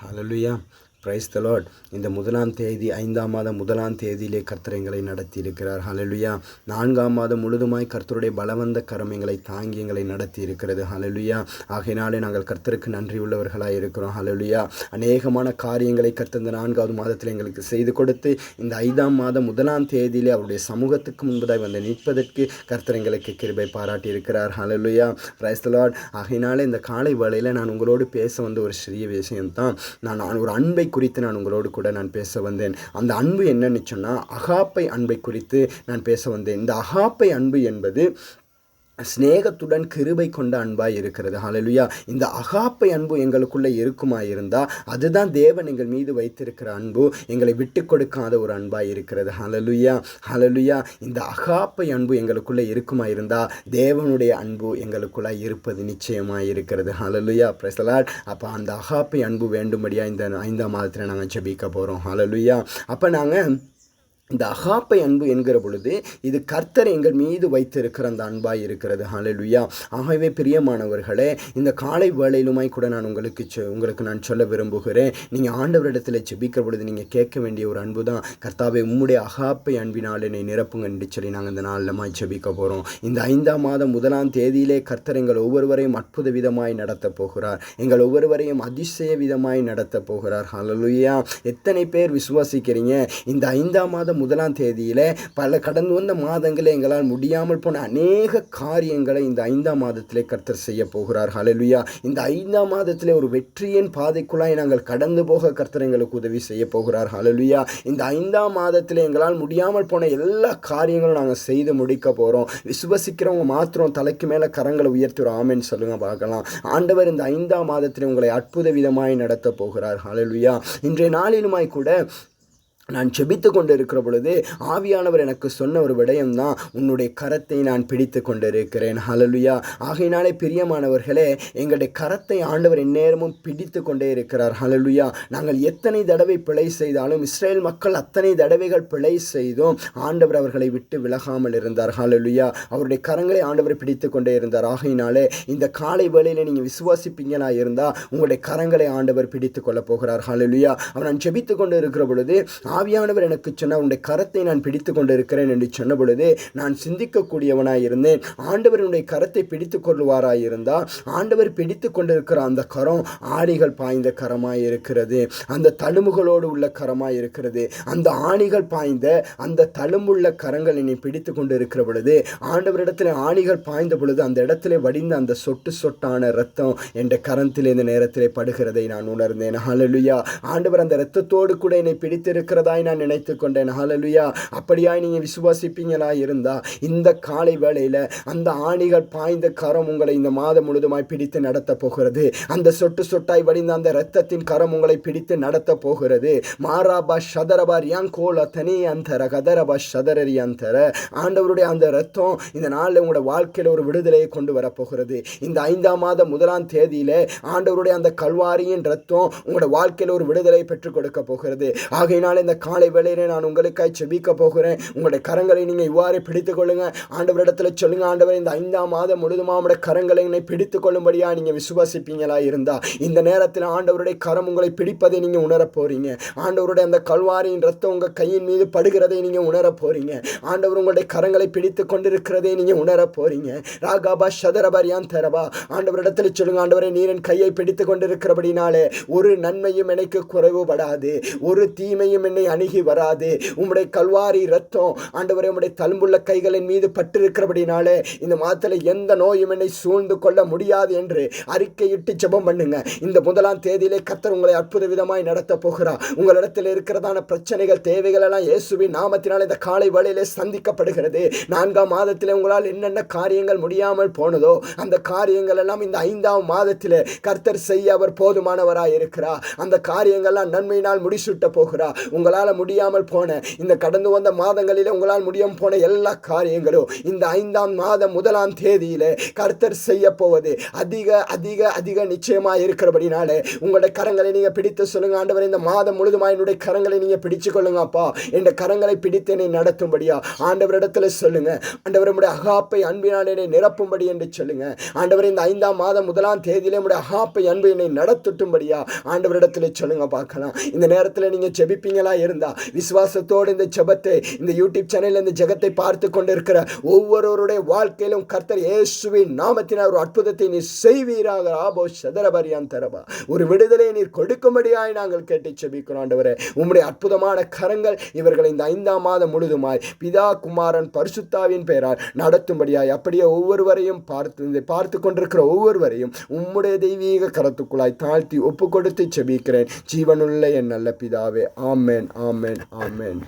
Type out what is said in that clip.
Hallelujah. Price the Lord இந்த முதலாம் தேதி ஐந்தாம் மாதம் முதலாம் தேதியிலே கர்த்தர் எங்களை நடத்தி இருக்கிறார் நான்காம் மாதம் முழுதுமாய் கர்த்தருடைய பலவந்த கரம் எங்களை தாங்கி எங்களை நடத்தி இருக்கிறது ஹalleluya ஆகையினாலே நாங்கள் கர்த்தருக்கு நன்றி உள்ளவர்களாக இருக்கிறோம். ஹலலுயா அநேகமான காரியங்களை கர்த்தர் இந்த நான்காவது மாதத்தில் எங்களுக்கு செய்து கொடுத்து இந்த ஐந்தாம் மாதம் முதலாம் தேதியிலே அவருடைய சமூகத்துக்கு முன்பதாய் வந்து நிற்பதற்கு கர்த்தர் எங்களுக்கு கிருபை பாராட்டி இருக்கிறார் ஹalleluya பிரைஸ் தலாட் ஆகையினாலே இந்த காலை வேளையில் நான் உங்களோடு பேச வந்த ஒரு சிறிய விஷயம்தான். நான் நான் ஒரு அன்பை குறித்து நான் உங்களோடு கூட நான் பேச வந்தேன். அந்த அன்பு என்னன்னு சொன்னால் அகாப்பை அன்பை குறித்து நான் பேச வந்தேன். இந்த அகாப்பை அன்பு என்பது சிநேகத்துடன் கிருபை கொண்ட அன்பாக இருக்கிறது. ஹலலுயா இந்த அகாப்பை அன்பு எங்களுக்குள்ளே இருக்குமா இருந்தால் அதுதான் தேவன் எங்கள் மீது வைத்திருக்கிற அன்பு எங்களை விட்டு கொடுக்காத ஒரு அன்பாக இருக்கிறது. ஹலலுயா ஹலலுயா இந்த அகாப்பை அன்பு எங்களுக்குள்ளே இருக்குமா இருந்தால் தேவனுடைய அன்பு எங்களுக்குள்ளே இருப்பது நிச்சயமாக இருக்கிறது ஹலலுயா பிரசலாட் அப்போ அந்த அகாப்பை அன்பு வேண்டும்படியாக இந்த ஐந்தாம் மாதத்தில் நாங்கள் ஜெபிக்க போகிறோம் ஹலலுயா அப்போ நாங்கள் இந்த அகாப்பை அன்பு என்கிற பொழுது இது கர்த்தர் எங்கள் மீது வைத்திருக்கிற அந்த அன்பாய் இருக்கிறது. ஹலலுயா ஆகவே பிரியமானவர்களே இந்த காலை வேளையிலுமாய் கூட நான் உங்களுக்கு சொ- உங்களுக்கு நான் சொல்ல விரும்புகிறேன். நீங்கள் ஆண்டவரிடத்தில் செபிக்கிற பொழுது நீங்கள் கேட்க வேண்டிய ஒரு அன்பு தான். கர்த்தாவை உம்முடைய அகாப்பை அன்பினால் என்னை நிரப்புங்க என்று சொல்லி நாங்கள் இந்த நாளில் செபிக்க போகிறோம் இந்த ஐந்தாம் மாதம் முதலாம் தேதியிலே கர்த்தர் எங்கள் ஒவ்வொருவரையும் அற்புத விதமாய் நடத்த போகிறார். எங்கள் ஒவ்வொருவரையும் அதிசய விதமாய் நடத்த போகிறார். ஹலலுயா எத்தனை பேர் விசுவாசிக்கிறீங்க? இந்த ஐந்தாம் மாதம் முதலாம் தேதியில பல கடந்து வந்த மாதங்களே எங்களால் முடியாமல் போன அநேக காரியங்களை இந்த ஐந்தாம் மாதத்திலே கர்த்தர் செய்ய போகிறார். ஹலலுயா இந்த ஐந்தாம் மாதத்திலே ஒரு வெற்றியின் பாதைக்குள்ளாய் நாங்கள் கடந்து போக கர்த்தர் எங்களுக்கு உதவி செய்ய போகிறார். ஹலலுயா இந்த ஐந்தாம் மாதத்திலே எங்களால் முடியாமல் போன எல்லா காரியங்களும் நாங்கள் செய்து முடிக்க போகிறோம் விசுவசிக்கிறவங்க மாத்திரம் தலைக்கு மேலே கரங்களை உயர்த்தி ஒரு சொல்லுங்கள் சொல்லுங்க பார்க்கலாம். ஆண்டவர் இந்த ஐந்தாம் மாதத்திலே உங்களை அற்புத விதமாய் நடத்த போகிறார். ஹலலுயா இன்றைய நாளிலுமாய் கூட நான் செபித்து கொண்டு இருக்கிற பொழுது ஆவியானவர் எனக்கு சொன்ன ஒரு விடயம்தான். உன்னுடைய கரத்தை நான் பிடித்து கொண்டிருக்கிறேன் ஹலலுயா ஆகையினாலே பிரியமானவர்களே எங்களுடைய கரத்தை ஆண்டவர் எந்நேரமும் பிடித்து கொண்டே இருக்கிறார். ஹலலுயா நாங்கள் எத்தனை தடவை பிழை செய்தாலும் இஸ்ரேல் மக்கள் அத்தனை தடவைகள் பிழை செய்தும் ஆண்டவர் அவர்களை விட்டு விலகாமல் இருந்தார். ஹலலுயா அவருடைய கரங்களை ஆண்டவர் பிடித்து கொண்டே இருந்தார். ஆகையினாலே இந்த காலை வேளையில் நீங்கள் விசுவாசிப்பீங்களா இருந்தால் உங்களுடைய கரங்களை ஆண்டவர் பிடித்து கொள்ளப் போகிறார். ஹலலுயா அவர் நான் செபித்து கொண்டு இருக்கிற பொழுது ஆவியானவர் எனக்கு சொன்ன உன்னுடைய கரத்தை நான் பிடித்து கொண்டிருக்கிறேன் என்று சொன்ன பொழுது நான் சிந்திக்கக்கூடியவனாய் இருந்தேன். ஆண்டவருடைய கரத்தை பிடித்து கொள்வாராய் இருந்தால் ஆண்டவர் பிடித்து கொண்டிருக்கிற அந்த கரம் ஆணிகள் பாய்ந்த கரமாய் இருக்கிறது. அந்த தழும்புகளோடு உள்ள கரமாய் இருக்கிறது. அந்த ஆணிகள் பாய்ந்த அந்த தழும்புள்ள கரங்கள் என்னை பிடித்து கொண்டு இருக்கிற பொழுது ஆண்டவரிடத்தில் ஆணிகள் பாய்ந்த பொழுது அந்த இடத்துல வடிந்த அந்த சொட்டு சொட்டான ரத்தம் என்ற கரத்தில் இந்த நேரத்தில் படுகிறதை நான் உணர்ந்தேன். ஹalleluya. ஆண்டவர் அந்த இரத்தத்தோடு கூட என்னை பிடித்திருக்கிறதாய் நான் நினைத்து கொண்டேன். ஹalleluya அப்படியாய் நீங்கள் விசுவாசிப்பீங்களா இருந்தா இந்த காலை வேளையில் அந்த ஆணிகள் பாய்ந்த கரம் உங்களை இந்த மாதம் முழுதுமாய் பிடித்து நடத்த போகிறது. அந்த சொட்டு சொட்டாய் வடிந்த அந்த இரத்தத்தின் கரம் உங்களை பிடித்து நடத்த போகிறது. மாராபா ஷதரபா ரியாங்கோல தனி அந்தர கதரபா ஷதரரி அந்தர ஆண்டவருடைய அந்த ரத்தம் இந்த நாளில் உங்களோட வாழ்க்கையில் ஒரு விடுதலையை கொண்டு வரப்போகிறது இந்த ஐந்தாம் மாதம் முதலாம் தேதியில் ஆண்டவருடைய அந்த கல்வாரியின் ரத்தம் உங்களோட வாழ்க்கையில் ஒரு விடுதலை பெற்றுக் கொடுக்க போகிறது. ஆகையினால் இந்த காலை வேளையிலே நான் உங்களுக்காய் செபிக்க போகிறேன். உங்களுடைய கரங்களை நீங்கள் இவ்வாறு பிடித்துக் கொள்ளுங்க ஆண்டவரிடத்துல சொல்லுங்க ஆண்டவர் இந்த ஐந்தாம் மாதம் முழுதுமா உங்களுடைய கரங்களை என்னை பிடித்துக் கொள்ளும்படியா நீங்க விசுவாசிப்பீங்களா இருந்தா இந்த நேரத்தில் ஆண்டவருடைய கரம் உங்களை பிடிப்பதை நீங்க உணர போறீங்க. ஆண்டவருடைய அந்த கல்வாரியின் ரத்தம் உங்க கையின் மீது படுகிறதை நீங்க உணரப் போறீங்க. ஆண்டவர் உங்களுடைய கரங்களை பிடித்து கொண்டிருக்கிறதை நீங்க உணரப் போறீங்க. ராகாபா ஷதரபரியான் தரபா. ஆண்டவரிடத்தில் சொல்லுங்க ஆண்டவரை நீரின் கையை பிடித்து கொண்டிருக்கிறபடினாலே ஒரு நன்மையும் எனக்கு குறைவுபடாது. ஒரு தீமையும் என்னை அணுகி வராது. உம்முடைய கல்வாரி ரத்தம் ஆண்டவரே உம்முடைய தழும்புள்ள கைகளின் மீது பட்டிருக்கிறபடினாலே இந்த மாதத்தில் எந்த நோயும் என்னை சூழ்ந்து கொள்ள முடியாது என்று அறிக்கையிட்டு ஜெபம் பண்ணுங்க. இந்த முதலாம் தேதியிலே கத்தர் உங்களை அற்புத விதமாய் நடத்த போகிறார். உங்களிடத்தில் இருக்கிறதான பிரச்சனைகள் தேவைகள் எல்லாம் இயேசுவின் நாமத்தினால் இந்த காலை வழியிலே சந்திக்கப்படுகிறது. நான்காம் மாதத்தில் உங்களால் என்னென்ன காரியங்கள் முடியாமல் போனதோ அந்த காரியங்கள் எல்லாம் இந்த ஐந்தாம் மாதத்தில் கர்த்தர் செய்ய அவர் போதுமானவராக இருக்கிறார் அந்த காரியங்கள்லாம் நன்மையினால் முடிசூட்ட போகிறார். உங்களால் உங்களால் முடியாமல் போன இந்த கடந்து வந்த மாதங்களில் உங்களால் முடியாமல் போன எல்லா காரியங்களும் இந்த ஐந்தாம் மாதம் முதலாம் தேதியில் கர்த்தர் செய்ய போவது அதிக அதிக அதிக நிச்சயமாக இருக்கிறபடினால உங்களுடைய கரங்களை நீங்கள் பிடித்து சொல்லுங்க ஆண்டவர் இந்த மாதம் முழுதுமா என்னுடைய கரங்களை நீங்கள் பிடிச்சு கொள்ளுங்கப்பா என் கரங்களை பிடித்து என்னை நடத்தும்படியா ஆண்டவரிடத்தில் சொல்லுங்க. ஆண்டவர் உடைய அகாப்பை அன்பினால் என்னை நிரப்பும்படி என்று சொல்லுங்க. ஆண்டவர் இந்த ஐந்தாம் மாதம் முதலாம் தேதியில் உடைய அகாப்பை அன்பு என்னை நடத்துட்டும்படியா ஆண்டவரிடத்தில் சொல்லுங்க பார்க்கலாம். இந்த நேரத்தில் நீங்கள் ஜெபிப்பீங்களா? இருந்தா விசுவாசத்தோடு இந்த ஜபத்தை இந்த யூடியூப் சேனல் இந்த ஜெகத்தை பார்த்து கொண்டிருக்கிற ஒவ்வொருவருடைய வாழ்க்கையிலும் கர்த்தர் இயேசுவின் நாமத்தினால் ஒரு அற்புதத்தை நீ செய்வீராக. ஆபோ சதரபரியான் தரவா ஒரு விடுதலை நீர் கொடுக்கும்படியாய் நாங்கள் கேட்டு செபிக்கிறோம் ஆண்டவரே. உம்முடைய அற்புதமான கரங்கள் இவர்களை இந்த ஐந்தாம் மாதம் முழுதுமாய் பிதா குமாரன் பரிசுத்தாவின் பெயரால் நடத்தும்படியாய் அப்படியே ஒவ்வொருவரையும் பார்த்து இதை பார்த்து கொண்டிருக்கிற ஒவ்வொருவரையும் உம்முடைய தெய்வீக கரத்துக்குள்ளாய் தாழ்த்தி ஒப்பு கொடுத்து செபிக்கிறேன். ஜீவனுள்ள என் நல்ல பிதாவே. ஆமேன். ஆமேன் ஆமேன்